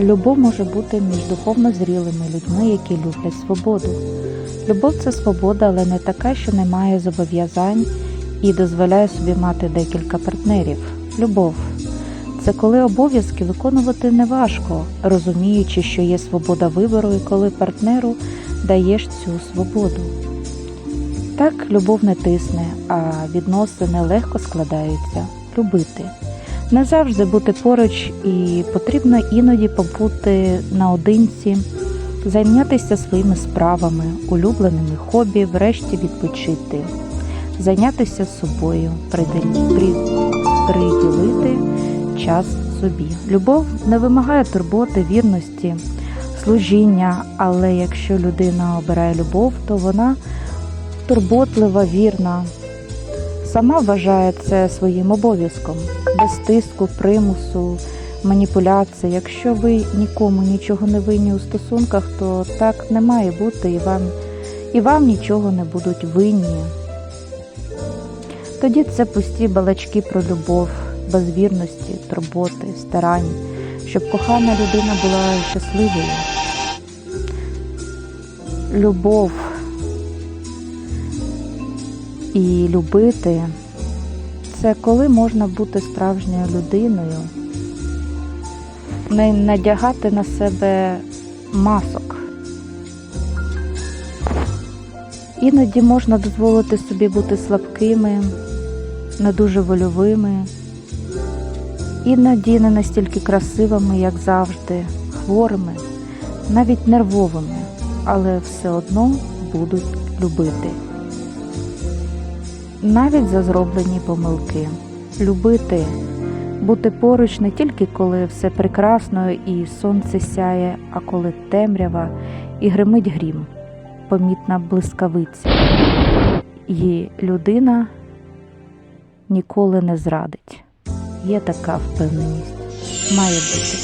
Любов може бути між духовно зрілими людьми, які люблять свободу. Любов це свобода, але не така, що не має зобов'язань і дозволяє собі мати декілька партнерів. Любов це коли обов'язки виконувати неважко, розуміючи, що є свобода вибору, і коли партнеру даєш цю свободу. Так любов не тисне, а відносини легко складаються. Любити. Не завжди бути поруч, і потрібно іноді побути наодинці, зайнятися своїми справами, улюбленими хобі, врешті відпочити, зайнятися собою, приділити час собі. Любов не вимагає турботи, вірності, служіння, але якщо людина обирає любов, то вона турботлива, вірна, сама вважає це своїм обов'язком, без тиску, примусу, маніпуляції. Якщо ви нікому нічого не винні у стосунках, то так не має бути і вам, і вам нічого не будуть винні. Тоді це пусті балачки про любов, без вірності, турботи, старань, щоб кохана людина була щасливою. Любов і любити це коли можна бути справжньою людиною, не надягати на себе масок. Іноді можна дозволити собі бути слабкими, не дуже вольовими, іноді не настільки красивими, як завжди, хворими, навіть нервовими, але все одно будуть любити навіть за зроблені помилки. Любити, бути поруч не тільки коли все прекрасно і сонце сяє, а коли темрява і гримить грім, помітна блискавиця. І людина ніколи не зрадить. Є така впевненість. Має бути.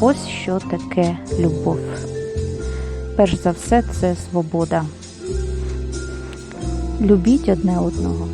Ось що таке любов. Перш за все, це свобода. Любіть одне одного.